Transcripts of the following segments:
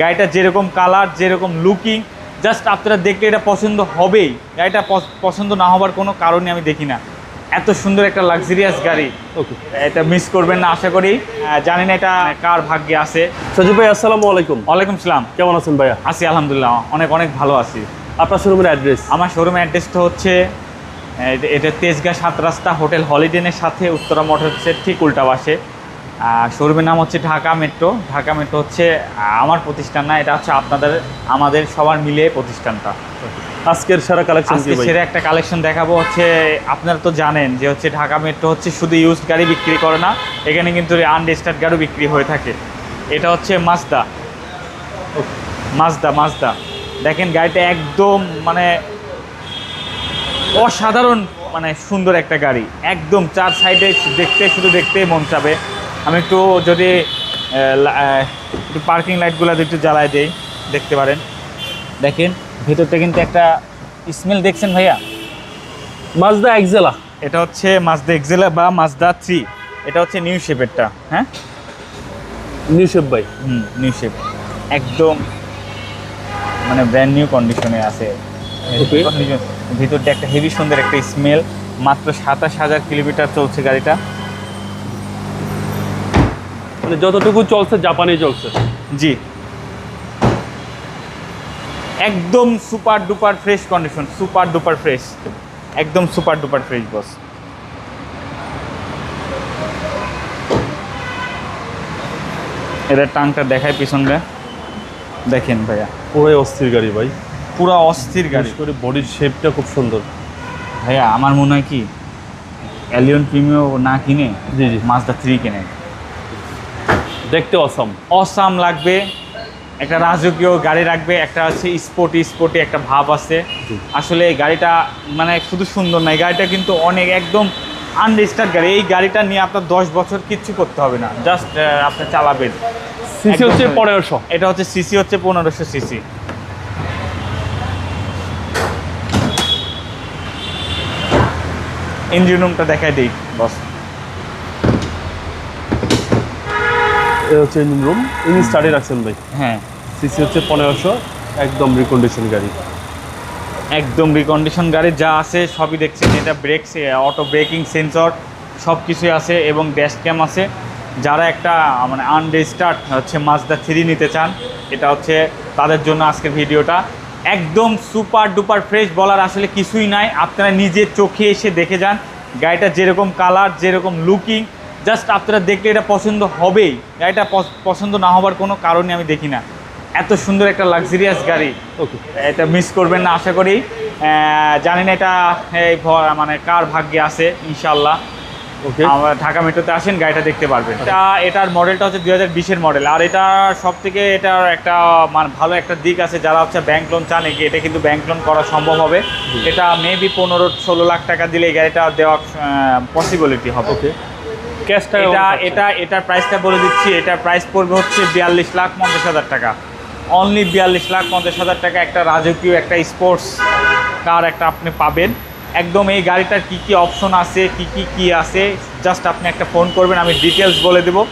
গাড়িটা যেরকম কালার যেরকম লুকিং জাস্ট আপনারা দেখলে এটা পছন্দ হবেই। গাড়িটা পছন্দ না হবার কোনো কারণই আমি দেখি না। এত সুন্দর একটা লাক্সারিয়াস গাড়ি। ওকে এটা মিস করবেন না আশা করি। জানি না এটা কার ভাগ্যে আছে। সজীব ভাই আসসালামু আলাইকুম। ওয়ালাইকুম সালাম। কেমন আছেন ভাইয়া? আছি আলহামদুলিল্লাহ। অনেক অনেক ভালো আছি। আপনার শোরুমের অ্যাড্রেস আমার শোরুম অ্যাড্রেসটা হচ্ছে এটা তেজগাঁ সাত রাস্তা হোটেল হলিডেনের সাথে উত্তরা মোটরসের ঠিক উল্টা পাশে। শোরুমের নাম হচ্ছে ঢাকা মেট্রো। ঢাকা মেট্রো হচ্ছে আমার প্রতিষ্ঠান না এটা হচ্ছে আপনাদের আমাদের সবার মিলে প্রতিষ্ঠানটা। আজকের সেরা কালেকশন আজকে সেরা একটা কালেকশন দেখাবো হচ্ছে আপনারা তো জানেন যে হচ্ছে ঢাকা মেট্রো হচ্ছে শুধু ইউজ গাড়ি বিক্রি করে না এখানে কিন্তু আনরেজিস্টার্ড গাড়িও বিক্রি হয়ে থাকে। এটা হচ্ছে মাজদা মাজদা মাজদা দেখেন গাড়িটা একদম মানে অসাধারণ মানে সুন্দর একটা গাড়ি। একদম চার সাইডে দেখতে শুধু দেখতেই মন চাবে। আমি একটু যদি একটু পার্কিং লাইটগুলো একটু জ্বালায় দেই দেখতে পারেন। দেখেন ভেতরটা কিন্তু একটা স্মেল দেখছেন ভাইয়া? মাজদা একজেলা। এটা হচ্ছে মাজদা এক্সেলা বা মাজদা থ্রি এটা হচ্ছে নিউ শেপেরটা হ্যাঁ? নিউশেপ ভাই। হুম নিউ শেপ একদম মানে ব্র্যান্ড নিউ কন্ডিশনে আছে। ভিতরটা একটা হেভি সুন্দর একটা স্মেল মাত্র সাতাশ হাজার কিলোমিটার চলছে গাড়িটা। মানে যতটুকু চলছে জাপানি চলছে। জি। একদম super duper fresh condition super duper fresh একদম সুপার ডুপার ফ্রেশ বস। এটা টাংটা দেখায় পিছনটা। দেখেন ভাইয়া। পুরোই অস্থির গাড়ি ভাই। পুরো অস্থির গাড়ি। করে বডির শেপটা খুব সুন্দর। ভাইয়া আমার মনে হয় কি অ্যালিয়ন প্রিমিও না কিনে জি জি। মাজদা থ্রি কিনে। দেখতে অসম অসাম লাগবে একটা রাজকীয় গাড়ি রাখবে একটা হচ্ছে স্পোর্টি স্পোর্টি একটা ভাব আছে। আসলে এই গাড়িটা মানে শুধু সুন্দর নয় গাড়িটা কিন্তু অনেক একদম আনরেজিস্টার্ড গাড়ি। এই গাড়িটা নিয়ে আপনার দশ বছর কিচ্ছু করতে হবে না জাস্ট আপনি চালাবেন। সিসি হচ্ছে পনেরোশো। এটা হচ্ছে সিসি হচ্ছে পনেরোশো সিসি। ইঞ্জিন রুমটা দেখাই দিই বস এটা হচ্ছে ইঞ্জিন রুম ইঞ্জিন স্টার্টে রাখছেন ভাই। হ্যাঁ। সিসি হচ্ছে পনেরোশো একদম রিকন্ডিশন গাড়ি। একদম রিকন্ডিশন গাড়ি যা আছে সবই দেখছেন। এটা ব্রেক অটো ব্রেকিং সেন্সর সব কিছুই আছে এবং ড্যাশ ক্যাম আছে। যারা একটা মানে আনরেজিস্টার্ড হচ্ছে মাজদা থ্রি নিতে চান এটা হচ্ছে তাদের জন্য আজকের ভিডিওটা। একদম সুপার ডুপার ফ্রেশ বলার আসলে কিছুই নাই। আপনারা নিজের চোখে এসে দেখে যান। গাড়িটা যেরকম কালার যেরকম লুকিং জাস্ট আপনারা দেখলে এটা পছন্দ হবেই। গাড়িটা পছ- পছন্দ না হবার কোনো কারণই আমি দেখি না। এত সুন্দর একটা লাক্সারিয়াস গাড়ি। ওকে এটা মিস করবেন না আশা করি। জানি না এটা এই মানে কার ভাগ্যে আছে ইনশাল্লাহ ওকে আমরা ঢাকা মেট্রোতে আসেন গাড়িটা দেখতে পারবেন। এটা এটার মডেলটা হচ্ছে দুই হাজার বিশের মডেল আর এটা সব থেকে এটার একটা মানে ভালো একটা দিক আছে যারা হচ্ছে ব্যাংক লোন চান এগিয়ে এটা কিন্তু ব্যাংক লোন করা সম্ভব হবে। এটা মেবি পনেরো ষোলো লাখ টাকা দিলে এই গাড়িটা দেওয়া পসিবিলিটি হবে। ওকে ক্যাশ টাকা এটা এটা এটার প্রাইসটা বলে দিচ্ছি এটার প্রাইস পড়বে হচ্ছে বিয়াল্লিশ লাখ পঞ্চাশ হাজার টাকা। অনলি বিয়াল্লিশ লাখ পঞ্চাশ হাজার টাকা একটা রাজকীয় একটা স্পোর্টস কার একটা আপনি পাবেন। একদম এই গাড়িটার কি কি অপশন আছে কি কি কি আছে জাস্ট আপনি একটা ফোন করবেন আমি ডিটেলস বলে দেবো।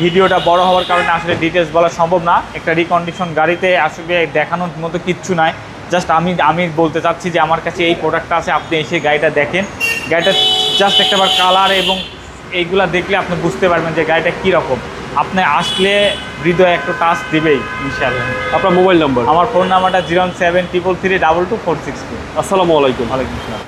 ভিডিওটা বড় হওয়ার কারণে আসলে ডিটেলস বলা সম্ভব না। একটা রিকন্ডিশন গাড়িতে আসলে দেখানোর মতো কিচ্ছু নাই। জাস্ট আমি আমি বলতে চাচ্ছি যে আমার কাছে এই প্রোডাক্টটা আছে আপনি এসে গাড়িটা দেখেন। গাড়িটা জাস্ট একটাবার কালার এবং এইগুলা দেখলে আপনি বুঝতে পারবেন যে গাড়িটা কীরকম আপনি আসলে হৃদয় একটু টাচ দিবেই ইনশাল্লাহ আপনার মোবাইল নম্বর আমার ফোন নাম্বারটা zero seven triple three double two four six two আসসালামু আলাইকুম। ওয়ালাইকুম আসসালাম।